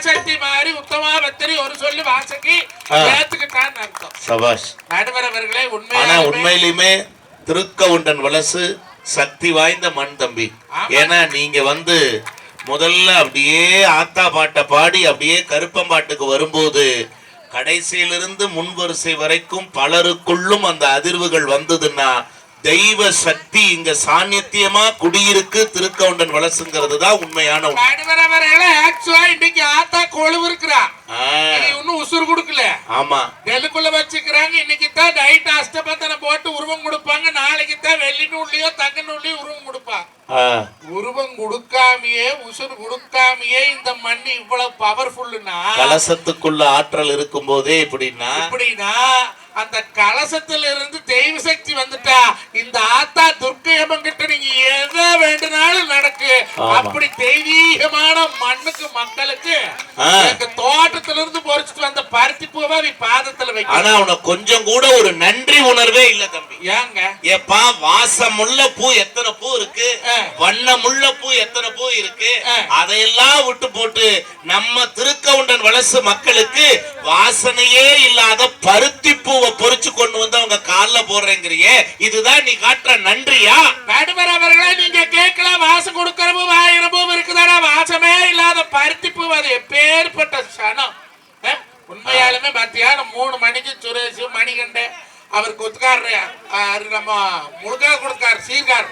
பராசக்தி மாதிரி உத்தமா பத்திரி ஒரு சொல்லு வாசகி. ஏத்துக்கிட்டான்னு அர்த்தம் சபாஷ் நடுவர் அவர்களே ஆனா உண்மையாலுமே திருக்கவுண்டன் வலசு சக்தி வாய்ந்த மண் தம்பி. ஏன்னா நீங்க வந்து முதல்ல அப்படியே ஆத்தா பாட்டை பாடி அப்படியே கருப்பம்பாட்டுக்கு வரும்போது கடைசியிலிருந்து முன்வரிசை வரைக்கும் பலருக்குள்ளும் அந்த அதிர்வுகள் வந்ததுன்னா தெய்வ சக்தி இங்க சாநித்தியமா குடியிருக்கு திருக்கவுண்டன் வலசுங்கிறது தான் உண்மையான இன்னைக்கு ஆத்தா கொழுவு இருக்கிறா இன்னும் உசுறு கொடுக்கல. ஆமா. நெல்லுக்குள்ள வச்சுக்கிறாங்க. இன்னைக்கு தான் நைட் அஷ்டபந்தனை போட்டு உருவம் கொடுப்பாங்க. நாளைக்கு தான் வெள்ளி நூல்லையோ தங்க நூல்லையோ உருவம் கொடுப்பாங்க ஆ, உருவம் கொடுக்காமயே உசுறு கொடுக்காமயே இந்த மண் இவ்வளவு பவர்ஃபுல்லுனா கலசத்துக்குள்ள ஆற்றல் இருக்கும் போதே இப்படின்னா எப்படின்னா அந்த கலசத்துல இருந்து தெய்வ சக்தி வந்துட்டா இந்த ஆத்தா துர்க்கையம்மன் கிட்ட நீங்க எதை வேண்டுனாலும் நடக்கு. அப்படி தெய்வீகமான மண்ணுக்கு மக்களுக்கு தோட்டத்துல இருந்து பொறிச்சிட்டு வந்த பருத்தி பூவை நீ பாதத்துல வைக்க. ஆனா உனக்கு கொஞ்சம் கூட ஒரு நன்றி உணர்வே இல்ல தம்பி. ஏங்க? ஏப்பா வாசமுள்ள பூ எத்தனை பூ இருக்கு. வண்ணமுள்ள பூ எத்தனை பூ இருக்கு. அதையெல்லாம் விட்டு போட்டு நம்ம திருக்கவுண்டன் வலசு மக்களுக்கு வாசனையே இல்லாத பருத்தி பூவை பொறிச்சு கொண்டு வந்து அவங்க கால்ல போடுறேங்கிறியே. இதுதான் நீ காட்டுற நன்றியா? நடுவர் அவர்களே நீங்க கேட்கலாம் வாசம் கொடுக்கிற பூ ஆயிரம் பூ இருக்குதாடா வாசமே இல்லாத பருத்தி பூ அது எப்பேற்பட்ட சனம். உண்மையாலுமே மத்தியானம் மூணு மணிக்கு சுரேஷ் மணிகண்ட அவர் கொத்துக்காரர் நம்ம முருகா கொடுக்கார் சீர்கார்.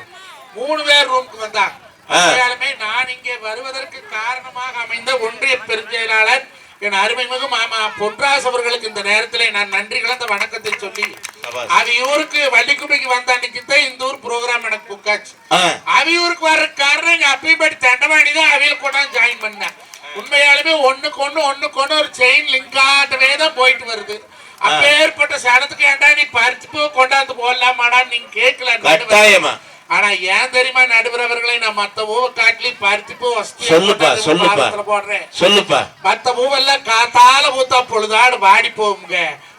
மூணு பேர் ரூமுக்கு வந்தாங்க. உண்மையாலுமே நான் இங்கே வருவதற்கு காரணமாக அமைந்த ஒன்றிய பெருஞ்செயலாளர் என் அருமைமிகு மாமா பொன்ராஸ் அவர்களுக்கு இந்த நேரத்திலே நான் நன்றி கலந்த வணக்கத்தை சொல்லி இவருக்கு வள்ளிக்குடிக்கு வந்த அன்னைக்கு தான் இந்த ஊர் ப்ரோக்ராம் எனக்கு புக்காச்சு. ஆ, அவியூருக்கு வர்ற காரணம் எங்க அப்பைப்படி தண்டவாணி தான் அவியல் கொண்டாந்து ஜாயின் பண்ணேன். உண்மையாலுமே ஒண்ணுக்கு ஒண்ணு ஒண்ணுக்கு ஒண்ணு ஒரு செயின் லிங்காட்டவே தான் போயிட்டு வருது. அப்பேற்பட்ட சடத்துக்கு ஏன்டா நீ பறிச்சு கொண்டாந்து போடலாமாடான்னு நீங்க கேட்கல ஆனா ஏன் தெரியுமா நடுவர் அவர்களை நான் மத்த பூவை காட்டிலி பருத்தி பூ சொல்லுப்பா, சொல்லுப்பா. போடுறேன். சொல்லுப்பா. மத்த பூவெல்லாம் காத்தால பூத்தா பொழுதாடு வாடி போகுங்க.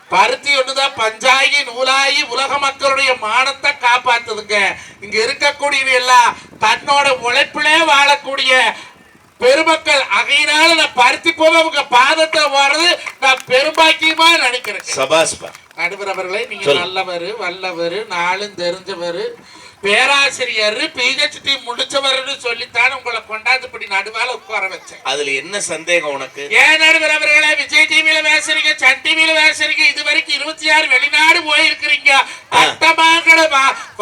பருத்தி ஒண்ணுதான் பஞ்சாயி நூலாயி உலக மக்களுடைய மானத்தை காப்பாத்துதுங்க. இங்க இருக்கக்கூடியது எல்லாம் தன்னோட உழைப்பிலே வாழக்கூடிய பெருமக்கள். அகையினால நான் பருத்தி போக உங்க பாதத்தை வர்றது நான் பெரும்பாக்கியமா நினைக்கிறேன். சபாஸ்பா நடுவர் அவர்களே நீங்க. நல்லவர் வல்லவர் நாளும் தெரிஞ்சவர் பேராசிரியர் பிஹெச்டி முடிச்சவர்னு சொல்லித்தான் உங்களை கொண்டாந்து இப்படி நடுவால உட்கார வச்சேன். அதுல என்ன சந்தேகம் உனக்கு? ஏன் நடுவர் அவர்களே விஜய் டிவியில பேசுறீங்க சன் டிவியில பேசுறீங்க இது வரைக்கும் இருபத்தி ஆறு வெளிநாடு போயிருக்கிறீங்க. பட்டமாங்கட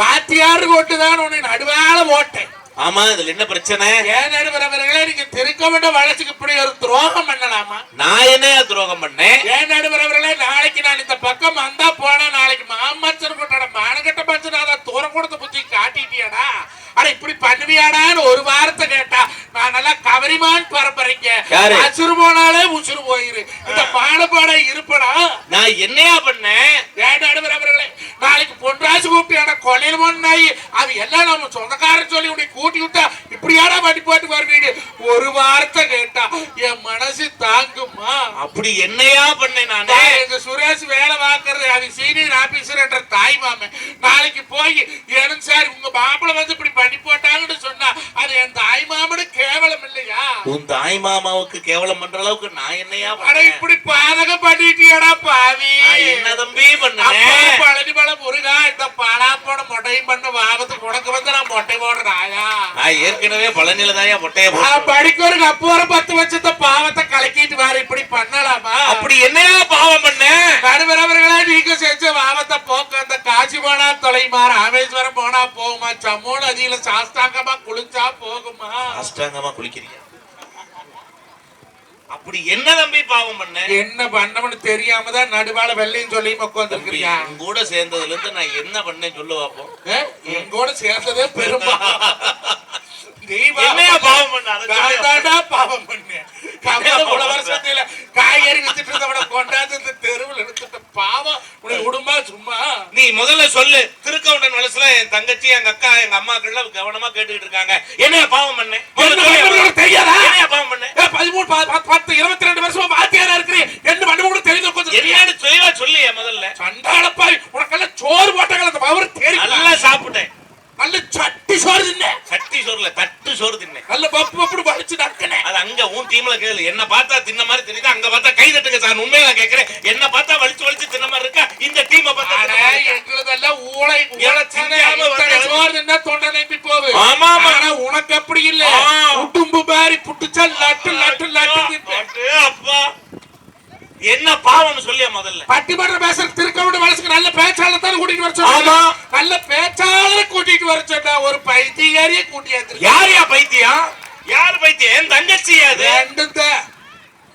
வாத்தியார் கொண்டு தான் உன்னை நடுவால ஓட்டேன். ஆமா இதுல என்ன பிரச்சனை? ஏன் நடுவர் அவர்களே நீங்க திருக்கவிட வளர்ச்சிக்கு இப்படி ஒரு துரோகம் பண்ணலாமா? நான் என்னையா துரோகம் பண்ணேன்? ஏன் நடுவர் அவர்களே நாளைக்கு நான் இந்த பக்கம் வந்தா போனா நாளைக்கு மாமச்சர் கொண்டாட மானகட்ட மச்சனாத தூரம் கொடுத்த புத்தி காட்டிட்டியாடா அட இப்படி பண்ணுவியாடான்னு ஒரு வாரத்தை கேட்டா நான் நல்லா கவரிமான் பரம்பரைங்க? அசுறு போனாலே உசுறு போயிரு. இந்த பாடப்பாட இருப்படா. நான் என்னையா பண்ணேன்? அவர்களே. நாளைக்கு பொன்ராசு கூப்பிட்டு கொலையில் பொண்ணாயி அது எல்லாம் நம்ம சொந்தக்காரன் சொல்லி உன்னை கூட்டி விட்டா இப்படியாடா வண்டி போட்டு வருவீங்க ஒரு வார்த்தை கேட்டா என் மனசு தாங்குமா? அப்படி என்னையா பண்ணேன் நானு? நான் எங்க சுரேஷ் வேலை பார்க்கறது அது சீனியர் ஆபீசர் என்ற தாய் மாமன். நாளைக்கு போய் ஏனும் சார் உங்க மாப்பிளை வந்து இப்படி பண்ணி போட்டாங்கன்னு சொன்னா அது என் தாய் மாமனு கேவலம் இல்லையா தாய் மாமாவுக்கு கேவலம் பண்ற அளவுக்கு நான் என்னையா அட இப்படி பாதகம் பண்ணிட்டியடா பாவி. என்ன தம்பி பண்ணேன்? பழனி பழம் முருகா இந்த பலாப்போட மொட்டையும் பண்ண வாபத்துக்கு உனக்கு வந்து நான் மொட்டை போடுறாயா? நான் ஏற்கனவே பழனில தாயா மொட்டைய போட்டேன். படிக்க ஒரு கப்போரம் பத்து வச்சத பாவத்தை கலக்கிட்டு வாரு இப்படி பண்ணலாமா? அப்படி என்னையா பாவம் பண்ணேன் நடுவரவர்களே நீங்க செஞ்ச பாவத்தை போக்க அந்த காசி போனா தொலைமா ராமேஸ்வரம் போனா போகுமா? சம்மு நதியில சாஸ்தாங்கமா குளிச்சா போகுமா? அஷ்டாங்கமா குளிக்கிறீங்க. அப்படி என்ன தம்பி பாவம் பண்ணேன் என்ன பண்ணணும்னு தெரியாம தான் நடுவால வெள்ளையும் சொல்லி தம்பி உட்காந்துருக்கிறியா உன் கூட சேர்ந்ததுல இருந்து நான் என்ன பண்ணேன் சொல்லு பாப்போம் எங்கூட சேர்ந்ததே பெரும்பா என்னையா பாவம் பண்ண? பாவம் உலவரசத்தில காய்கறி வித்துட்டு இருந்தவன கொண்டாந்து இந்த தெருவில் எடுத்துட்ட பாவம். உனக்கு விடுமா சும்மா? நீ முதல்ல சொல்லு. திருக்கவுண்டன் வலசுல என் தங்கச்சி எங்க அக்கா எங்க அம்மாக்கள்லாம் கவனமா கேட்டுக்கிட்டு இருக்காங்க. என்னையா பாவம் பண்ணேன் என்ன தெரியாதா? பாவம் பண்ணேன் பதிமூணு பத்து இருபத்தி ரெண்டு வருஷமா வாத்தியாரா இருக்கிறீ என்ன பண்ண கூட தெரிஞ்சு கொஞ்சம் என்னன்னு சொல்லியா சொல்லியா முதல்ல? சண்டாளப்பாய் உனக்கெல்லாம் சோறு போட்டாங்க அந்த பவர் தெரியும். நல்லா சாப்பிட்டேன். நல்ல சட்டி சோறு தின்ன. சட்டி சோறுல தட்டு சோறு தின்னேன் நல்ல பப்பு பப்புனு வலிச்சு நக்கினேன் அது அங்க உன் டீம்ல கேளு. என்ன பார்த்தா தின்ன மாதிரி தெரியுது? அங்க பார்த்தா கை தட்டுங்க சார். உண்மையில நான் கேக்குறேன் என்ன பார்த்தா வலிச்சு வலிச்சு தின்ன மாதிரி இருக்கா? இந்த டீமை பார்த்தா தின்ன? எங்களுதெல்லாம் ஊளை ஊழச்சாம வந்து- வருதுன்னா தொண்டை நம்பி போகுது. ஆமா. ஆனா உனக்கு அப்படி இல்ல. புட்டுச்சா லட்டு லட்டு லட்டு அப்பா. என்ன பாவம்னு சொல்லியா முதல்ல? பட்டிமன்ற பேசுற திருக்கவுண்டு வளசுக்கு நல்ல பேச்சாளர் தான் கூட்டிட்டு வர ஆமா. சொன்னா நல்ல பேச்சாளரை கூட்டிட்டு வர சொன்னா ஒரு பைத்தியக்காரியை கூட்டியாந்து யார் யா பைத்தியம்? யார் பைத்தியம்? என் தங்கச்சி அது.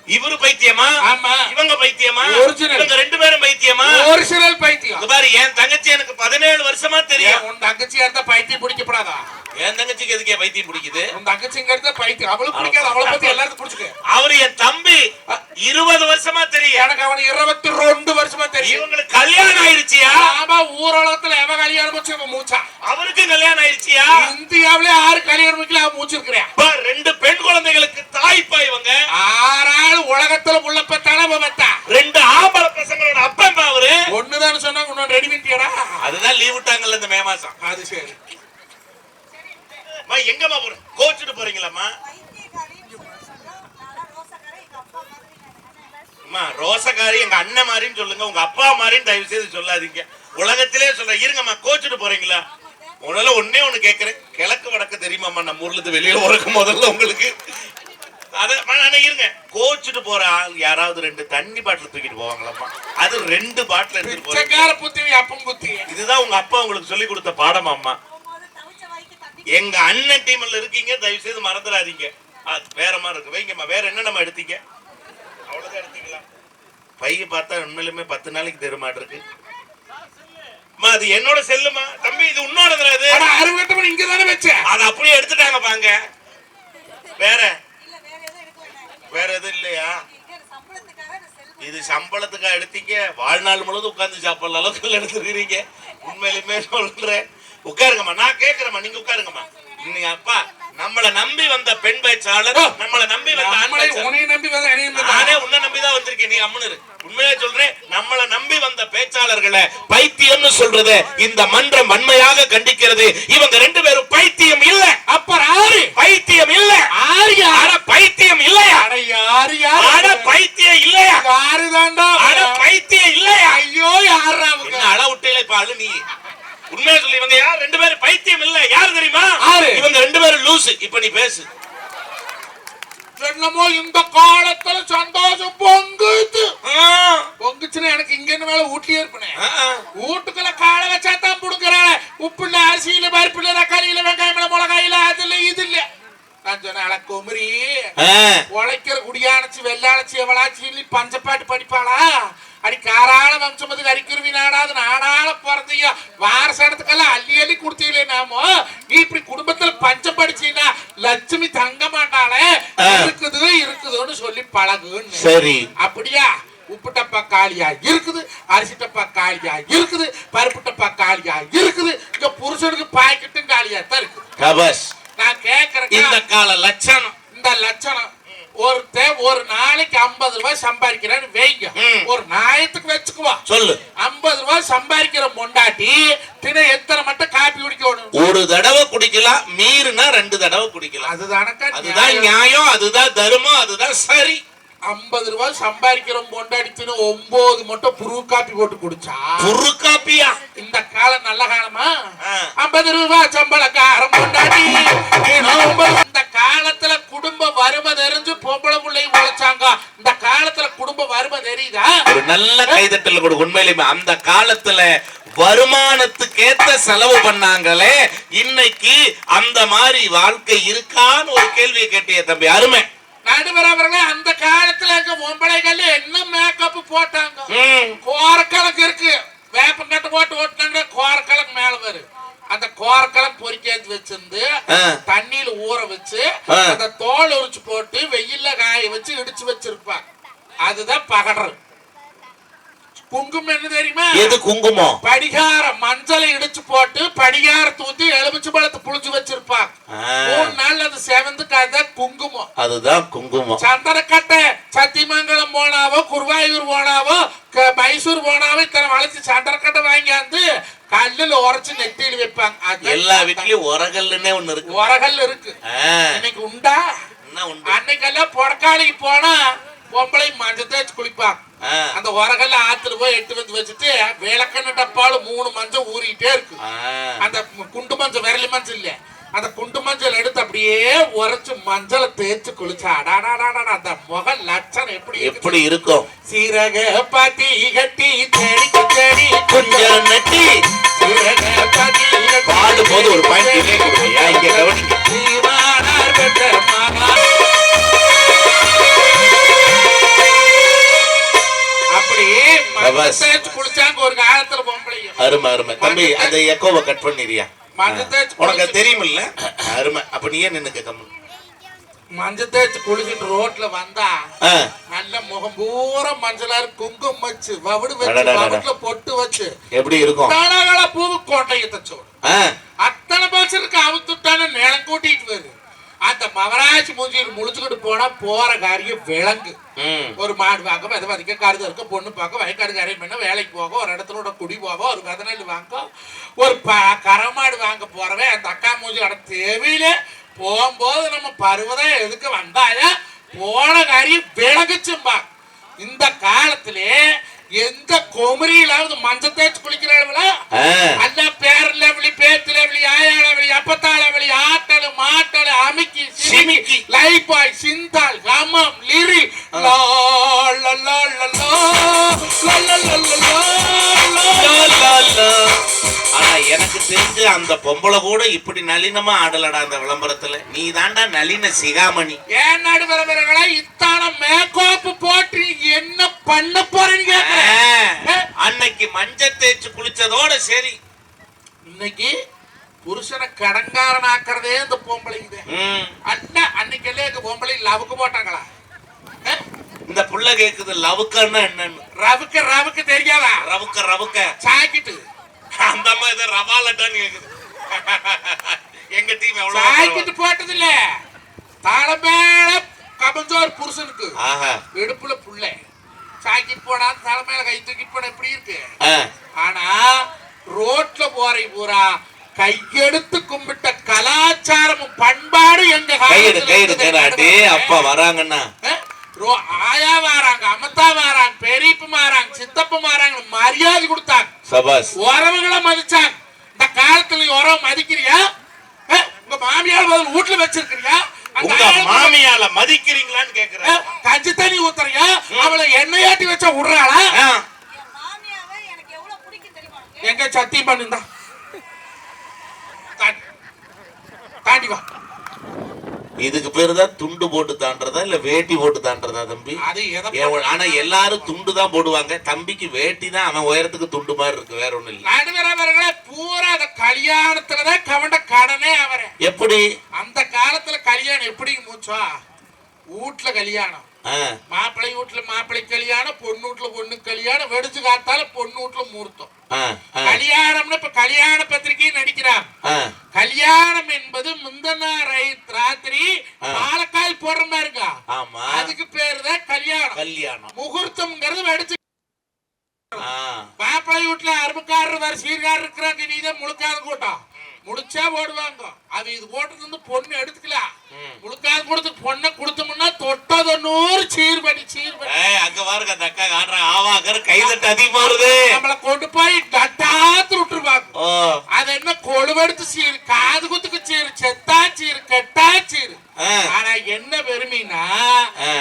இவரு பைத்தியமா? ஆமா. இவங்க பைத்தியமா? Original. இவங்க ரெண்டு பேரும் பைத்தியமா? ஒரிஜினல் பைத்தியம். பாரு என் தங்கச்சி எனக்கு பதினேழு வருஷமா தெரியும். உன் தங்கச்சியா இருந்தா பைத்தியம் பிடிக்கப்படாதா? என் தங்கச்சிக்கு எதுக்கே பைத்தியம் பிடிக்குது? உன் தங்கச்சிங்க இருந்தா பைத்தியம். அவளுக்கு பிடிக்காது. அவளை பத்தி எல்லாருக்கும் பிடிச்சுக்க அவரு என் தம்பி. இருபது வருஷமா தெரியும். எனக்கு அவன் இருபத்தி ரெண்டு வருஷமா தெரியும். இவங்களுக்கு கல்யாணம் ஆயிருச்சியா? ஆமா ஊரளத்துல எவ கல்யாணம் வச்சு அவன் மூச்சா? அவருக்கு கல்யாணம் ஆயிருச்சியா? இந்தியாவிலே ஆறு கல்யாணம் வைக்கல அவன் மூச்சிருக்கிறேன் ரெண்டு பெண் குழந்தைகளுக்கு தாய்ப்பா இவங்க. ஆறாள் உலகத்துல உள்ள பெத்தான பெத்தா? ரெண்டு ஆம்பளை பசங்களோட அப்பா அவரு. ஒண்ணுதான் சொன்னாங்க இன்னொன்னு ரெடி பண்ணிட்டியாடா? அதுதான் லீவ் விட்டாங்கல்ல இந்த மே மாசம். அது சரி. அம்மா, எங்கம்மா போற? கோச்சுட்டு போறீங்களாம்மா? அம்மா ரோசக்காரி எங்க அண்ணன் மாதிரின்னு சொல்லுங்க. உங்க அப்பா மாதிரின்னு தயவு செய்து சொல்லாதீங்க. உலகத்திலே சொல்ற இருங்கம்மா கோச்சுட்டு போறீங்களா? முதல்ல ஒண்ணே ஒண்ணு கேக்குறேன். கிழக்கு வடக்கு தெரியுமாம்மா? நம்ம ஊர்ல இருந்து வெளியில போறதுக்கு முதல்ல உங்களுக்கு. அத இருங்க. கோச்சுட்டு போற ஆள் யாராவது ரெண்டு தண்ணி பாட்டில் தூக்கிட்டு போவாங்களாம்மா? அது ரெண்டு பாட்டில் எடுத்துட்டு போறீங்க. இதுதான் உங்க அப்பா உங்களுக்கு சொல்லி கொடுத்த பாடம் அம்மா எங்க அண்ணன் டீம்ல இருக்கீங்க தயவு செய்து மறந்துடாதீங்க வேற மாதிரி இருக்கு. வைங்கம்மா வேற என்ன நம்ம எடுத்தீங்க? அவ்வளவுதான் எடுத்தீங்களா? பைய பார்த்தா உண்மையிலுமே பத்து நாளைக்கு தெருமாட்டு இருக்கு. அம்மா அது என்னோட செல்லுமா தம்பி இது அறுபத்தவன் இங்க தானே வச்சேன் அதை அப்படியே எடுத்துட்டாங்க பாங்க. வேற? வேற எதுவும் இல்லையா? இது சம்பளத்துக்காக எடுத்தீங்க. வாழ்நாள் முழுவதும் உட்கார்ந்து சாப்பிடல அளவுக்கு எடுத்துருக்கீங்க உண்மையிலுமே சொல்றேன். உட்காருங்கம்மா நான் கேக்குறேம்மா நீங்க உட்காருங்கம்மா. நீங்க அப்பா நம்மள நம்பி வந்த பெண் பேச்சாளர் நம்மள நம்பி வந்த. உனைய நம்பி வந்து நம்பி நானே உன்னை நம்பிதான் வந்திருக்கேன் நீ அம்மனு. உண்மையா சொல்றேன் நம்மள நம்பி வந்த பேச்சாளர்களை பைத்தியம்னு சொல்றது இந்த மன்றம் வன்மையாக கண்டிக்கிறது. இவங்க ரெண்டு பேரும் பைத்தியம் இல்ல. அப்புறம் ஆறு பைத்தியம் இல்ல. ஆறு அட பைத்தியம் இல்லையா அட யாரு அட யாரு பைத்தியம் இல்லையா யாரு தாண்டா அட பைத்தியம் இல்லையா ஐயோ யாரா அவங்க? என்ன அள விட்டையில இப்ப அழு நீ? உண்மையா சொல்லி இவங்க யார்? ரெண்டு பேரும் பைத்தியம் இல்ல. யார் தெரியுமா? யாரு? இவங்க ரெண்டு பேரும் லூசு. இப்ப நீ பேசு. என்னமோ இந்த காலத்துல சந்தோஷம் பொங்குது. ஆ, பொங்குச்சுன்னா எனக்கு இங்க இருந்து மேல வீட்லயே இருப்பேன். வீட்டுக்குள்ள காலை வச்சா தான் புடுங்குறாள். உப்புல அரிசியில பருப்புல தக்காளியில வெங்காயம்ல மிளகாயில அது இல்ல இது இல்ல நான் சொன்னேன் அட குமரி. உழைக்கிற குடியானச்சு வெள்ளாளச்சி எவளாச்சி பஞ்சப்பாட்டு படிப்பாளா? அடி காராள வம்சமது அரிக்குருவி நாடாது நாடால பிறந்தீங்க. வாரசனத்துக்கெல்லாம் அள்ளி அள்ளி கொடுத்தீங்களே நாமோ? நீ இப்படி குடும்பத்துல பஞ்சம் படிச்சீங்கன்னா லட்சுமி தங்க மாட்டாளே. இருக்குது இருக்குதுன்னு சொல்லி பழகுன்னு. சரி. அப்படியா? உப்பு டப்பா காலியா இருக்குது அரிசி டப்பா காலியா இருக்குது பருப்பு டப்பா காலியா இருக்குது. இங்க புருஷனுக்கு பாக்கெட்டும் காலியா தான் இருக்கு நான் இந்த கேக்குறேன் கால லட்சணம். இந்த லட்சணம். ஒருத்தன் ஒரு நாளைக்கு ஐம்பது ரூபாய் சம்பாதிக்கிறான்னு வைங்க. ஒரு நாயத்துக்கு வச்சுக்குவா. சொல்லு. ஐம்பது ரூபாய் சம்பாதிக்கிற பொண்டாட்டி தின எத்தனை மட்டும் காப்பி குடிக்கணும் ஒரு தடவை குடிக்கலாம் மீறினா ரெண்டு தடவை குடிக்கலாம். அதுதானக்கா அதுதான் நியாயம் அதுதான் தர்மம் அதுதான் சரி. ஐம்பது ரூபாய் சம்பாதிக்கிற பொண்டாட்டி தின ஒன்பது மட்டும் புரு காப்பி போட்டு குடிச்சா? புரு காப்பியா இந்த காலம் நல்ல காலமா. ஐம்பது ரூபாய் சம்பளக்காரன் கொண்டாடி இந்த காலத்துல குடும்ப வறுமை தெரிஞ்சு பொம்பளை பிள்ளை உழைச்சாங்க. இந்த காலத்துல குடும்ப வறுமை தெரியுதா? ஒரு நல்ல கைதட்டல் கொடு உண்மையிலுமே. அந்த காலத்துல வருமானத்துக்கேத்த செலவு பண்ணாங்களே இன்னைக்கு அந்த மாதிரி வாழ்க்கை இருக்கான்னு ஒரு கேள்வியை கேட்டிய தம்பி. அருமை. நடுவர் அவர்களே அந்த காலத்துல எங்க பொம்பளைகள் என்ன மேக்கப் போட்டாங்க ம். கோரக்கலக்கு இருக்கு வேப்பங்கட்டு போட்டு ஓட்டினாங்க கோரக்கலக்கு மேல வரும் அந்த கோரக்கலம் பொறிக்கேத்தி வச்சிருந்து. தண்ணியில ஊற வச்சு. அந்த தோல் உரிச்சு போட்டு வெயில்ல காய வச்சு இடிச்சு வச்சிருப்பாங்க அதுதான் பகடர் குங்குமம் என்ன தெரியுமா? எது குங்குமம்? படிகாரம் மஞ்சளை இடிச்சு போட்டு படிகாரத்தை ஊத்தி எலுமிச்சு பழத்தை புளிச்சு வச்சிருப்பாங்க. மூணு நாள் அது செவந்துக்கு அதுதான் குங்குமம். அதுதான் குங்குமம். சந்தனக்கட்டை சத்தியமங்கலம் போனாவோ குருவாயூர் போனாவோ மைசூர் போனாவோ இத்தனை வளைச்சு சந்தனக்கட்டை வாங்கியாந்து கல்லுல உரைச்சு நெத்தியில வைப்பாங்க. எல்லா வீட்லயும் உரகல்லுன்னே ஒண்ணு இருக்கு. உரகல் இருக்கு. இன்னைக்கு உண்டு? அன்னைக்கெல்லாம் பொடக்காளிக்கு போனா பொம்பளை மஞ்சள் தேய்ச்சி குளிப்பாங்க ஆ, அந்த உரகல்ல ஆத்துல போய் எட்டு வந்து வச்சுட்டு விளக்கெண்ணெய் டப்பால மூணு மஞ்சள் ஊறிட்டே இருக்கு. அந்த குண்டு மஞ்சள் விரலி மஞ்சள் இல்ல. அந்த குண்டு மஞ்சள் எடுத்து அப்படியே உரைச்சு மஞ்சளை தேய்ச்சு குளிச்சா அடாடாடாடா அந்த முக லட்சணம் எப்படி? எப்படி இருக்கும்? சீரக பாத்தி கட்டி தேடி தேடி கொஞ்சம் நட்டி. சீரக பாத்தி பாடும்போது ஒரு பாயிண்ட் இங்க கவனிங்க. அப்படி. தேய்ச்சு குளிச்சாங்க ஒரு காலத்துல பொம்பளைங்க அருமை அருமை. தம்பி அந்த எக்கோவை கட் பண்ணிடுறியா? உனக்கு தெரியுமில்ல? அருமை. அப்ப நீ ஏன் நின்னுக்க கம்மு? மஞ்சள் தேய்ச்சு குளிச்சுட்டு ரோட்ல வந்தா நல்ல முகம் பூரா மஞ்சளா குங்குமம் வச்சு வவிடு வச்சு. வவிட்டுல பொட்டு வச்சு. எப்படி இருக்கும்? தடகள பூவு கோட்டையை தச்சோடு ஆ, அத்தனை பஸ்ஸுக்கு அவுத்துட்டான நேரம் கூட்டிட்டு வருது அந்த மகராஜ் மூஞ்சியில் முழிச்சுக்கிட்டு போனா போற காரியம் விலங்கு. ஒரு மாடு வாங்க விதை வதிக்க கருது இருக்க பொண்ணு பார்க்க வயக்காடு கரையும் பண்ண வேலைக்கு போக ஒரு இடத்துல குடி போக ஒரு விதநெல் வாங்க ஒரு ப கரமாடு வாங்க போறவன் அந்த அக்கா மூஞ்சி அட தேவையில போகும்போது நம்ம பருவதம் எதுக்கு வந்தாயா? போன காரியம் விலகுச்சும்பா இந்த காலத்திலே எந்த குமரியிலாவது மஞ்சள் தேய்ச்சி குளிக்கிறாங்களா அல்ல பேரில் விழி பேத்துல விழி ஆயாள விழி அப்பத்தாள விழி ஆட்டல் மாட்டல் அமைக்கி சிமிக்கி லைஃபாய் சிந்தால் கமம் லிரி லா எனக்கு தெரிஞ்சு அந்த பொம்பளை கூட இப்படி நளினமா ஆடலடா அந்த விளம்பரத்துல. நீ தாண்டா நளின சிகாமணி. ஏன் நடுவரவர்களை இத்தான மேக்கோப்பு போட்டு என்ன பண்ண போறீங்க அன்னைக்கு மஞ்சள் தேய்ச்சு குளிச்சதோட சரி. இன்னைக்கு புருஷனை கடங்காரன் ஆக்குறதே இந்த பொம்பளைங்க ம், அண்ணன் அன்னைக்கெல்லாம் எங்க பொம்பளை லவுக்கு போட்டாங்களா? இந்த புள்ள கேக்குது லவுக்கன்னா என்னன்னு. ரவுக்கு ரவுக்கு தெரியாதா? ரவுக்க ரவுக்க. சாக்கிட்டு. அந்த மாதிரி இது ரவா லட்டான்னு கேக்குது. எங்க டீம் எவ்வளவு சாக்கிட்டு போட்டது இல்ல தலைமையில கபஞ்சோர் புருஷனுக்கு ஆஹா. இடுப்புல புள்ள. சாக்கிட்டு போனா தலைமையில கை தூக்கிட்டு போனா எப்படி இருக்கு? ஆனா ரோட்ல போற பூரா. கையெடுத்து கும்பிட்ட கலாச்சாரமும் பண்பாடு எங்க கையெடு காலத்துல கையெடு இருந்தது. கையெடு. டே அப்பா வராங்கன்னா. ஆயா வாராங்க அம்மத்தா வாராங்க பெரியப்பு மாறாங்க சித்தப்பு மாறாங்க மரியாதை கொடுத்தாங்க. சபாஸ் உறவுகளை மதிச்சாங்க. இந்த காலத்துல உறவு மதிக்கிறியா? உங்க மாமியார் பதில் வீட்டுல வச்சிருக்கிறியா? மாமியால மதிக்கிறீங்களான்னு கேக்குறேன். கஞ்சி தண்ணி ஊத்துறியா? அவளை எண்ணெயாட்டி வச்சா விடுறாளா? எங்க சத்தியம் பண்ணுந்தா தாண்டி வா. இதுக்கு பேரு தான் துண்டு போட்டு தாண்டறதா இல்ல வேட்டி போட்டு தாண்டறதா தம்பி? ஆனா எல்லாரும் துண்டு தான் போடுவாங்க. தம்பிக்கு வேட்டி தான் அவன் உயரத்துக்கு துண்டு மாதிரி இருக்கு வேற ஒண்ணும் இல்ல. பூரா அந்த கல்யாணத்துலதான் கவண்ட கடனே அவரே. எப்படி? அந்த காலத்துல கல்யாணம் எப்படி மூச்சா? வீட்டுல கல்யாணம். மாப்பிள்ளை வீட்டுல மாப்பிள்ளை கல்யாணம் பொண்ணு வீட்டுல பொண்ணு கல்யாணம் வெடிச்சு காத்தால பொண்ணு வீட்டுல முகூர்த்தம். கல்யாணம்னு இப்ப கல்யாண பத்திரிகையும் நடிக்கிறான். கல்யாணம் என்பது முந்தின ராத்திரி. பாலக்காய் போடுற மாதிரி இருக்கா? ஆமா. அதுக்கு பேரு தான் கல்யாணம். கல்யாணம். முகூர்த்தம்ங்கிறது வெடிச்சு மாப்பிள்ளை வீட்டுல அருமைக்காரர் வேற சீர்காரர் இருக்கிறாங்க நீதான் முழுக்காத கூட்டம். முடிச்சா போடுவாங்க. அது இது போட்டது வந்து பொண்ணு எடுத்துக்கலாம் ம். முழுக்காத கொடுத்து பொண்ணை கொடுத்தோம்னா தொட்டது நூறு சீர் பண்ணி சீர் பண்ணி அங்க பாருங்க அந்த அக்கா காட்டுற. ஆவாக்கர் கைதட்டு அதிகமா வருது நம்மள கொண்டு போய் டட்டாத்து விட்டுருவாங்க. அது என்ன கொழுவெடுத்து சீர் காது குத்துக்கு சீர் செத்தா சீர் கெட்டா சீர். ஆனா என்ன பெருமைனா.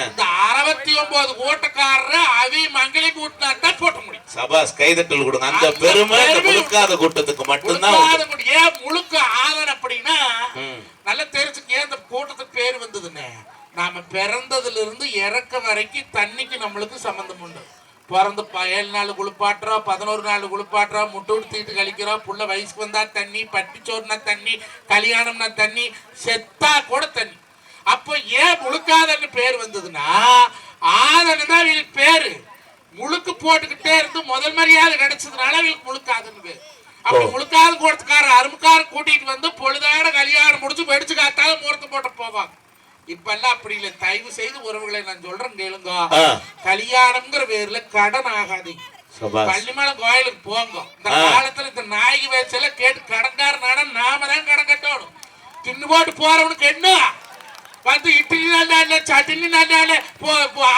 இந்த அறுபத்தி ஒன்பது ஓட்டக்காரரு அவி மங்களி கூட்டினா தான் போட்ட முடியும். சபாஸ் கைதட்டல் கொடுங்க. அந்த பெருமை முழுக்காத கூட்டத்துக்கு மட்டும்தான் முழுக்காத உண்டு. முடி- ஏன் முழுக்க ஆதன் அப்படின்னா ம். நல்லா தெரிஞ்சுக்க ஏன் இந்த கூட்டத்துக்கு பேர் வந்ததுன்னு நாம பிறந்ததுல இருந்து இறக்க வரைக்கும் தண்ணிக்கு நம்மளுக்கு சம்பந்தம் உண்டு. பிறந்து ஏழு நாள் குளிப்பாட்டுறோம் பதினோரு நாள் குளிப்பாட்டுறோம் முட்டை உடுத்திட்டு கழிக்கிறோம் புள்ள வயசுக்கு வந்தா தண்ணி பட்டிச்சோறுனா தண்ணி கல்யாணம்னா தண்ணி செத்தா கூட தண்ணி. அப்போ ஏன் முழுக்காதன்னு பேர் வந்ததுன்னா ஆதன்னு தான் இவங்களுக்கு பேரு. முழுக்கு போட்டுக்கிட்டே இருந்து முதல் மரியாதை கிடைச்சதுனால இவங்களுக்கு முழுக்காதுன்னு பேர். அப்படி. முழுக்காது கூட்டத்துக்கார அருமுக்கார கூட்டிட்டு வந்து பொழுதாட கல்யாணம் முடிச்சு வெடிச்சு காத்தால முகூர்த்தம் போட்டு போவாங்க. இப்ப எல்லாம் அப்படி இல்லை. தயவு செய்து உறவுகளை நான் சொல்றேன் கேளுங்க. கல்யாணம்ங்கிற பேர்ல கடன் ஆகாதீங்க. சபாஸ் பள்ளிமலை கோயிலுக்கு போங்க. இந்த. காலத்துல இந்த நாயகி வயசுல கேட்டு கடன்கார நடம் நாம தான் கடன் கட்டணும். தின்னு போட்டு போறவனுக்கு என்ன? வந்து இட்லி நல்லால சட்னி நல்லால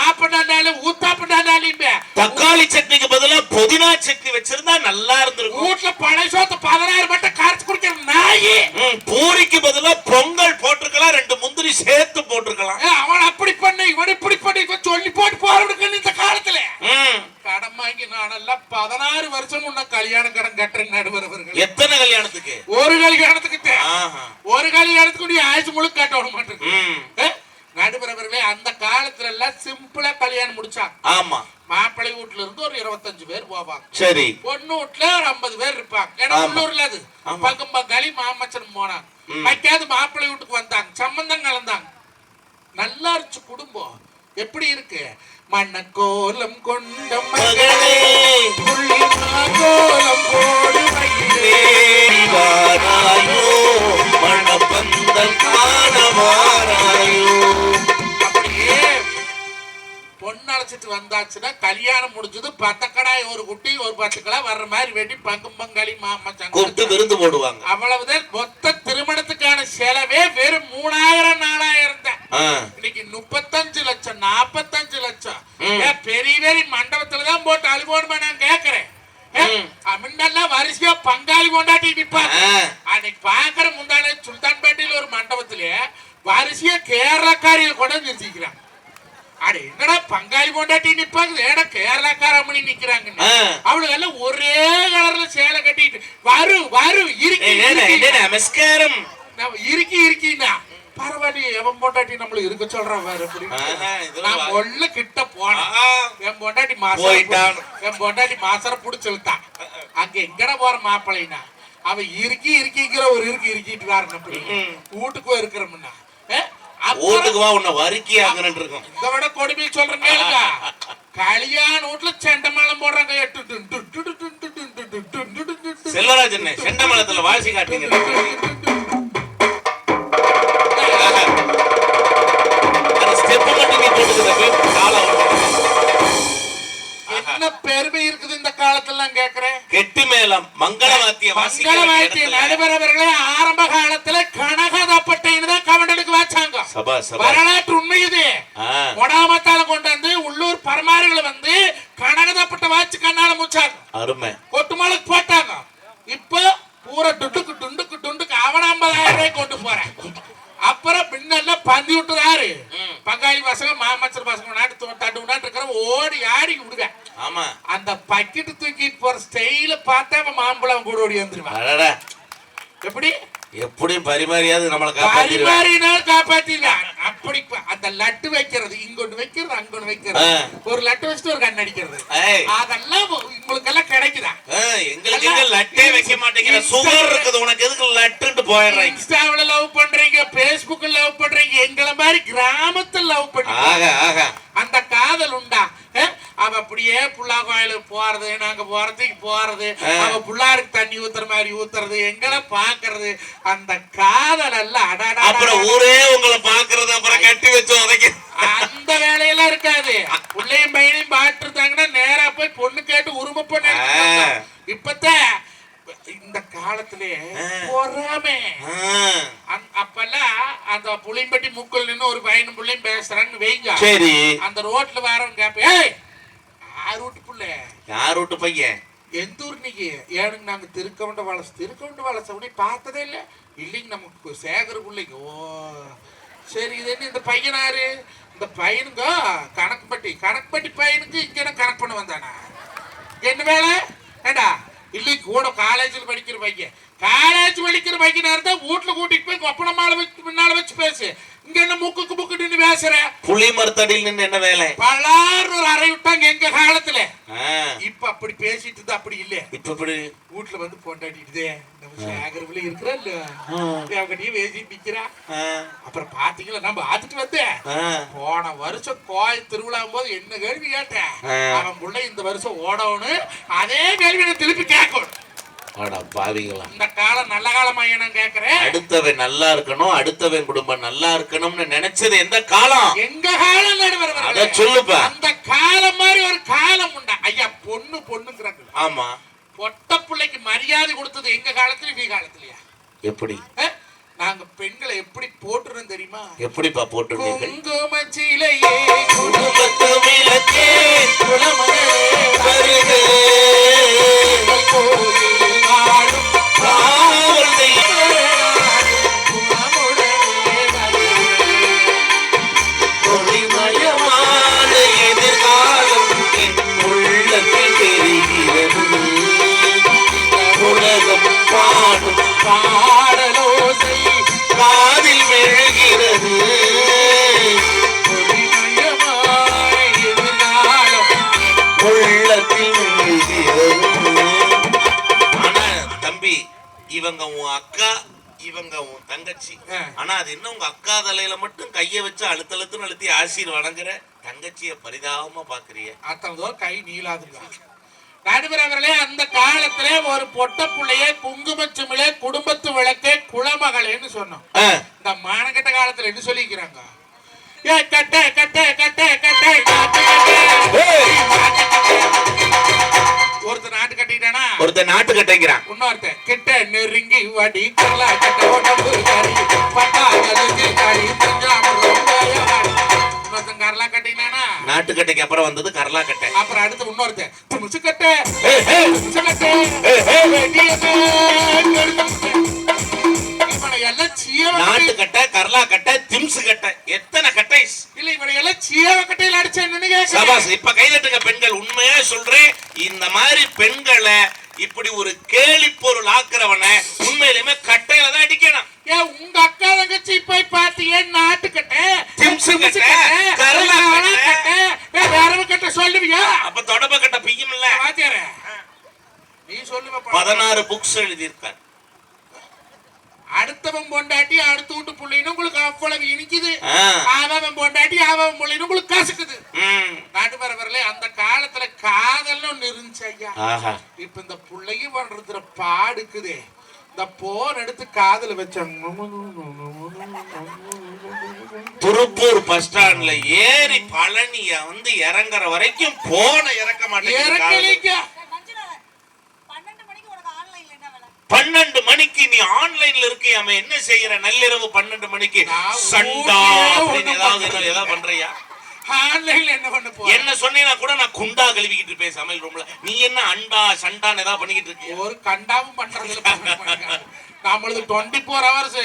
ஆப்ப நல்லால ஊத்தாப்ப நல்லாலிம்பே தக்காளி சட்னிக்கு பதிலா புதினா சட்னி வச்சிருந்தா நல்லா இருந்திருக்கும். வீட்டுல பழைய சோத்து பதினாறு மட்டும் காய்ச்சி குடிக்கிற நாயி. பூரிக்கு பதிலா பொங்கல் போட்டிருக்கலாம் ரெண்டு முந்திரி சேர்த்து போட்டிருக்கலாம். அவன் அப்படி பண்ண இவன் இப்படி பண்ண இவன் சொல்லி போட்டு போறவனுக்கு இந்த காலத்துல. கடன் வாங்கி நானெல்லாம் பதினாறு வருஷம் முன்ன கல்யாண கடன் கட்டுறேன் நடுவரவர்கள் எத்தனை கல்யாணத்துக்கு? ஒரு கல்யாணத்துக்கு. ஒரு கல்யாணத்துக்கு நீ ஆயுசு முழு கட்ட விட மாட்டேங்க ம், நடுவரவர்களே அந்த காலத்துல எல்லாம் சிம்பிளா கல்யாணம் முடிச்சாங்க. ஆமா. மாப்பிள்ளை வீட்டுல இருந்து ஒரு இருபத்தஞ்சு பேர் போவாங்க. சரி. பொண்ணு வீட்டுல ஒரு ஐம்பது பேர் இருப்பாங்க. ஏன்னா. உள்ளூர்ல அது. பக்கம் பங்காளி மாமச்சன் போனாங்க. வைக்காது மாப்பிள்ளை வீட்டுக்கு வந்தாங்க. சம்பந்தம் கலந்தாங்க. நல்லா இருந்துச்சு குடும்பம். எப்படி இருக்கு? மண்ணக்கோலம் கொண்ட மகளே. கோலம் போடு வாராயோ மணப்பந்தல் காண வாராயோ அப்படியே பொண்ணு அழைச்சிட்டு வந்தாச்சுன்னா கல்யாணம் முடிஞ்சது பத்து கடாய் ஒரு குட்டி ஒரு பத்து கடாய் வர்ற மாதிரி வேண்டி பங்கும் பங்காளி கூப்பிட்டு மாமச்சான் விருந்து போடுவாங்க. அவ்வளவுதான். மொத்த திருமணத்துக்கான செலவே வெறும் மூணாயிரம் நாலாயிரம் தான் ஆ, இன்னைக்கு முப்பத்தஞ்சு லட்சம் நாற்பத்தஞ்சு லட்சம் ம். பெரிய மண்டபத்துல தான் போட்டு அழுவோடுமா நான் கேக்குறேன். முன்னெல்லாம் வரிசையா பங்காளி கொண்டாட்டி நிப்பாங்க ஆ. அன்னைக்கு பாக்குற முந்தானே சுல்தான்பேட்டையில ஒரு மண்டபத்துல வரிசையா கேரளக்காரியை கொண்டு வந்து நிறுத்திக்கிறாங்க அட என்னடா பங்காளி கொண்டாட்டி நிப்பாங்க? ஏடா கேரளக்கார அம்மனி நிக்கிறாங்க ஆ. அவளுக்கு எல்லாம் ஒரே கலர்ல சேலை கட்டிட்டு வரு வரு இருக்கு நமஸ்காரம். நம்ம இறுக்கி இருக்கினா பரவாயில்லையே எவன் பொண்டாட்டி நம்மள இருக்க சொல்றான் வேற நான் ஒல்ல கிட்ட போனேன். என் பொண்டாட்டி மாசம் போயிட்டான். என் பொண்டாட்டி மாசர புடிச்சு இழுத்தான் அங்க எங்கட போற மாப்பிள்ளைனா அவ இறுக்கி இறுக்கிங்கிற ஒரு இருக்கு இறுக்கிட்டு வாரன் அப்படி ம். வீட்டுக்கு இருக்கிறோம்னா வீட்டுக்கு வா உன்னை வறுக்கி ஆகுறேன் இருக்கும் இதை விட கொடுமை சொல்றேன் கேளுங்க கல்யாண வீட்டுல செண்டமாலம் போடுறாங்க எட்டு டு டு டு டு டு பெருமை இருக்குது இந்த காலத்துல நான் கேக்குறேன்? கெட்டி மேளம் மங்கள வாத்திய மங்களவாத்திய இடத்துல நடுவர் அவர்களே ஆரம்ப காலத்துல கனகதப்பட்டைன்னு தான் கவண்டலுக்கு வச்சாங்க. வரலாற்று உண்மை இது. ஆ, மொடாமத்தால கொண்டு வந்து உள்ளூர் பரமாறுகளை வந்து கனகதப்பட்ட வாச்சு கண்ணால முச்சாங்க. அருமை. கொட்டுமாளுக்கு போட்டாங்க. இப்போ பூரா டுண்டுக்கு டுண்டுக்கு டுண்டுக்கு அவன ஐம்பதாயிரம் ரூபாய் கொண்டு போறேன். அப்புறம் பின்னெல்லாம் பந்தி விட்டுறாரு. பங்காளி பசங்க மாமச்சர் பசங்க நாட்டு தட்டு விடாட்டு இருக்கிற ஓடி ஆடி விடுங்க ஆமா. அந்த பக்கெட்டு தூக்கிட்டு போற ஸ்டைல பார்த்தா அவன் மாம்பழம் கூட ஓடி வந்துருவான். எப்படி? எப்படியும் பரிமாறியாவது நம்மளை காப்பாத்திடுவேன். பரிமாறினால் காப்பாத்திடலாம் அப்படி அந்த லட்டு வைக்கிறது இங்கொன்னு வைக்கிறது அங்கொன்னு வைக்கிறது. ஒரு லட்டு வச்சுட்டு ஒரு கண் அடிக்கிறது. அதெல்லாம் உங்களுக்கு எல்லாம் கிடைக்குதா? எங்களுக்கு எங்க லட்டே வைக்க மாட்டேங்கிற சுகர் இருக்குது. உனக்கு எதுக்கு லட்டுன்ட்டு போயிடுறீங்க இன்ஸ்டாவுல லவ் பண்றீங்க பேஸ்புக்ல லவ் பண்றீங்க எங்களை மாதிரி கிராமத்துல லவ் பண்ணி ஆக ஆக. அந்த காதல் உண்டா? அவ அப்படியே புள்ளா கோயிலுக்கு போறது நாங்க போறதுக்கு போறது. அவ புள்ளாருக்கு தண்ணி ஊத்துற மாதிரி ஊத்துறது எங்களை பாக்குறது அந்த காதல் எல்லாம் அடடா அப்புறம் ஊரே உங்களை பாக்குறது அப்புறம் கட்டி வச்சு உதைக்க அந்த வேலையெல்லாம் இருக்காது பிள்ளையும் பையனையும் பாட்டுருந்தாங்கன்னா நேரா போய் பொண்ணு கேட்டு உரிமை பொண்ணு ஆ. இப்பத்தான் இந்த காலத்திலே. பொறாமை ஆ, அந்த- அப்பெல்லாம் அந்த புளியம்பட்டி முக்குள் நின்னு ஒரு பையனும் பிள்ளையும் பேசுறான்னு வைங்க. சரி. அந்த ரோட்ல வரவன் கேப்ப ஏய் யார் வீட்டு புள்ள? யார் வீட்டு பையன்? எந்த ஊர் நீங்க ஏனுங்க நாங்க திருக்கவுண்ட வளசு திருக்கவுண்ட வளச உடனே பார்த்ததே இல்ல. இல்லைங்க நமக்கு சேகர் பிள்ளைங்க. ஓ சரி இது என்ன இந்த பையனாரு இந்த பையனுங்க கணக்குப்பட்டி. கணக்குப்பட்டி பையனுக்கு இங்க என்ன கணக்கு பண்ண வந்தானா? என்ன வேலை? ஏண்டா இல்லை கூட காலேஜில் படிக்கிற பையன். காலேஜ் படிக்கிற பையனா இருந்தா வீட்டுல கூட்டிட்டு போய் கொப்பனமால வச்சு பின்னால வச்சு பேசு. இங்க என்ன முக்குக்கு முக்குன்னு பேசுற? புளி மரத்தடியில் நின்று என்ன வேலை? பலாறு ஒரு அறை விட்டாங்க எங்க காலத்துல. இப்ப அப்படி பேசிட்டு இருந்தா அப்படி இல்ல. இப்ப இப்படி வீட்டுல வந்து பொண்டாட்டிட்டுதே நம்ம சேகரவுல இருக்கிறா இல்ல அவங்ககிட்டயும் பேசிட்டு நிக்கிறா. அப்புறம் பாத்தீங்களா நம்ம பார்த்துட்டு வந்தேன். போன வருஷம் கோயில் திருவிழா போது என்ன கேள்வி கேட்டேன். அவன் புள்ள இந்த வருஷம் ஓடணும் அதே கேள்வி திருப்பி கேட்கணும். இந்த காலம் நல்ல காலம் நான் கேக்குறேன். அடுத்தவன் நல்லா இருக்கணும் அடுத்தவன் குடும்பம் நல்லா இருக்கணும்னு நினைச்சது எந்த காலம்? எங்க காலம் நடுவர் அத அவர்களே. சொல்லுப்பா. அந்த காலம் மாதிரி ஒரு காலம் உண்டா? ஐயா பொண்ணு பொண்ணுங்கிறாங்க ஆமா. பொட்ட பிள்ளைக்கு மரியாதை கொடுத்தது எங்க காலத்துல நீ காலத்துலயா? எப்படி? நாங்க பெண்களை எப்படி போட்டுறோம் தெரியுமா? எப்படிப்பா போட்டுருந்தீர்கள் குங்குமச்சிலையே குடும்பத்து இவங்க உன் அக்கா இவங்க உன் தங்கச்சி. ஆனா அது என்ன உங்க அக்கா தலையில மட்டும் கைய வச்சு அழுத்தழுத்துன்னு அழுத்தி ஆசீர் வணங்குற தங்கச்சிய பரிதாபமா பாக்குறிய. அத்தனை தூரம் கை நீளாதுங்க. நடுவர் அவர்களே அந்த காலத்திலே ஒரு பொட்ட புள்ளைய குங்குமச்சுமிலே குடும்பத்து விளக்கே குலமகளேன்னு சொன்னோம். இந்த மானகட்ட காலத்துல என்ன சொல்லிக்கிறாங்க? ஏ கட்ட கட்ட கட்ட கட்ட கட்ட. ஒருத்தர் நாட்டு கட்டிட்டானா ஒருத்தன் நாட்டு இன்னொருத்தன் கிட்ட நெருங்கி வடி கல்லா கட்ட உடம்பு கறி. பட்டா கறி. இன்னொருத்தன் கரலா கட்டினானா நாட்டு கட்டைக்கு அப்புறம் வந்தது கரலா கட்டை. அப்புறம் அடுத்து இன்னொருத்தன் துணிச்சு கட்ட. ஏய், ஏய், துணிச்சு கட்ட. நாட்டு கட்டை கரலா கட்டை திம்ஸ் கட்டை. எத்தனை கட்டை? இல்ல இவனை எல்லாம் சீவ கட்டையில அடிச்ச என்னன்னு சபாஸ் இப்ப கைதட்டுங்க பெண்கள். உண்மையா சொல்றேன் இந்த மாதிரி பெண்களை இப்படி ஒரு கேலி பொருள் ஆக்குறவன உண்மையிலுமே கட்டையில தான் அடிக்கணும். ஏன் உங்க அக்கா தங்கச்சி போய் பாத்தியே நாட்டுக்கட்டை திம்சு திம்சு கட்டை, கரலா கட்டை. வேற யாரும் கட்டை சொல்லுவியா? அப்ப தொடப்ப கட்டை பிய்யும் இல்ல நீ சொல்லுவ பதினாறு புக்ஸ் எழுதியிருக்கார் அடுத்தவன் பொண்டாட்டி அடுத்த வீட்டு புள்ளைன்னு உங்களுக்கு அவ்வளவு இனிக்குது. அவன் பொண்டாட்டி அவன் புள்ளைன்னு உங்களுக்கு கசக்குது ம். நடுவரவர்களே அந்த காலத்துல காதல்னு ஒண்ணு இருந்துச்சு ஐயா இப்ப இந்த புள்ளையும் பண்றதுல பாடுக்குதே இந்த போன் எடுத்து காதுல வச்சாங்க திருப்பூர் பஸ் ஸ்டாண்ட்ல ஏறி பழனிய வந்து இறங்குற வரைக்கும் போன இறக்க மாட்டேங்குது இறக்கலிக்க ஏய், மஞ்சுநாதன், பன்னெண்டு மணிக்கு உனக்கு ஆன்லைன்ல என்ன வேலை பன்னெண்டு மணிக்கு நீ ஆன்லைன்ல இருக்கியாம என்ன செய்யற? நள்ளிரவு பன்னெண்டு மணிக்கு சண்டா அப்படின்னு ஏதாவது பண்றியா? ஆன்லைன்ல என்ன பண்ண என்ன சொன்னீங்கன்னா கூட நான் குண்டா கழுவிக்கிட்டு இருப்பேன் சமையல் ரூம்ல நீ என்ன அண்டா சண்டான்னு ஏதாவது பண்ணிக்கிட்டு இருக்கியா? ஒரு கண்டாவும் பண்றதுல. நம்மளது டுவெண்ட்டி ஃபோர் ஹவர்ஸ்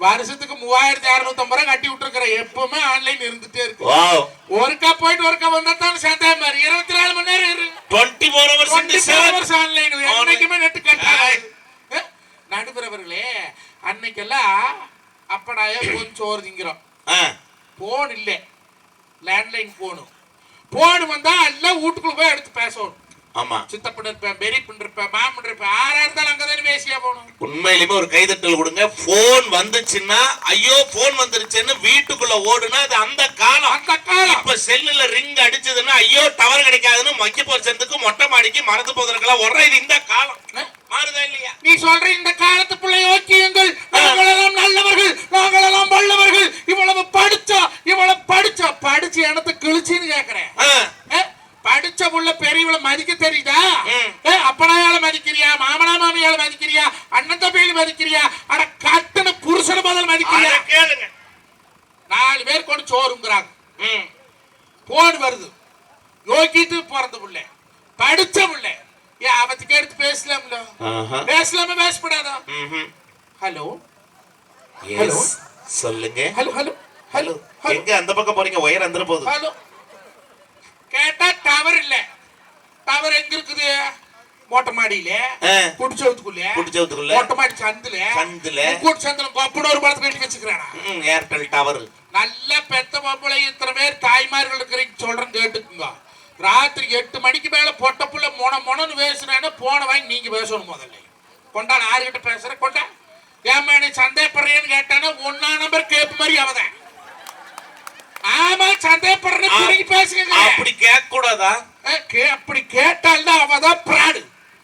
வருஷத்துக்கு மூவாயிரத்தி அறுநூத்தி ரூபாய் கட்டி விட்டுருக்கிறேன் எப்பவுமே ஆன்லைன் இருந்துட்டே இருக்கு. ஒருக்கா போயிட்டு ஒருக்கா வந்தா தான் சேர்ந்தா மாதிரி இருபத்தி நாலு மணி நேரம் டுவெண்ட்டி ஃபோர் ஹவர்ஸ் ஆன்லைன் என்னைக்குமே நெட் கட்டாது நடுபுறவர்களே அன்னைக்கெல்லாம் அப்படாய கொஞ்சம் சோறு திங்கிறோம் போன் இல்லை. லேண்ட்லைன் போனு போன் வந்தா எல்லாம் வீட்டுக்குள்ள போய் எடுத்து பேசணும். ஆமா. சித்தப்பன் இருப்பேன் பெரியப்பன் இருப்பேன் மாமன் இருப்பேன் ஆறா இருந்தாலும் அங்கதானே பேசியா போகணும். உண்மையிலுமே ஒரு கைதட்டல் கொடுங்க. போன் வந்துச்சுன்னா ஐயோ போன் வந்துருச்சுன்னு வீட்டுக்குள்ள ஓடுனா அது அந்த காலம். அந்த காலம். இப்ப செல்லுல ரிங் அடிச்சதுன்னா ஐயோ டவர் கிடைக்காதுன்னு மக்கி போறதுக்கு மொட்டை மாடிக்கு மறந்து போகிறதுக்கெல்லாம் ஒரே இது இந்த காலம். நீ சொல்ற இந்த காலத்து பிள்ளை யோக்கியங்கள் நாங்களெல்லாம் நல்லவர்கள் நாங்களெல்லாம் வல்லவர்கள். இவ்வளவு படிச்சா இவ்வளவு படிச்சா படிச்சு எனத்தை கிழிச்சின்னு கேக்குறேன். படிச்ச புள்ள பெரியவளை மதிக்க தெரியுதா? அப்பனாயால மதிக்கிறியா? மாமனா மாமியால மதிக்கிறியா? அண்ணன் தம்பியில மதிக்கிறியா? அட கட்டுன புருஷன பதில் மதிக்கிறியா? கேளுங்க. நாலு பேர் கொண்டு சோறுங்கிறாங்க. போன் வருது. யோக்கிட்டு பிறந்த புள்ள. படிச்ச புள்ள. எடுத்து பேசலாம்ல. பேசலாமா பேசப்படாதா. ஹலோ. Yes. சொல்லுங்க. Hello hello. ஹலோ. ஹலோ. எங்க அந்த பக்கம் போறீங்க? ஒயர் வந்துட போகுது. ஹலோ. கேட்டா டவர் இல்ல. டவர் எங்க இருக்குது? மொட்டை மாடியில. குடிச்சவத்துக்குள்ள குடிச்சவத்துக்குள்ள. மொட்டை மாடி சந்துல. சந்துல. கூட்டு சந்துல கொப்பட ஒரு படத்துக்கு கட்டி வச்சுக்கிறானா? Airtel tower. நல்ல பெத்த பொம்பளை இத்தனை பேர் தாய்மார்கள் இருக்கிறீங்க சொல்றேன் கேட்டுக்குங்க. ராத்திரி எட்டு மணிக்கு மேல பொட்ட புள்ள மொன மொனன்னு பேசுறேன்னு போன வாங்கி நீங்க பேசணும் முதல்ல. கொண்டா யாருக்கிட்ட பேசுற கொண்டா. ஏமா நீ சந்தேகப்படுறேன்னு கேட்டானா ஒன்னா நம்பர் கேப்பு மாதிரி அவதான். ஆமா சந்தேகப்படுறேன்னு பிறகு பேசுங்க. அப்படி கேட்க கூடாதா அப்படி கேட்டால்தான் அவதான் பிராடு.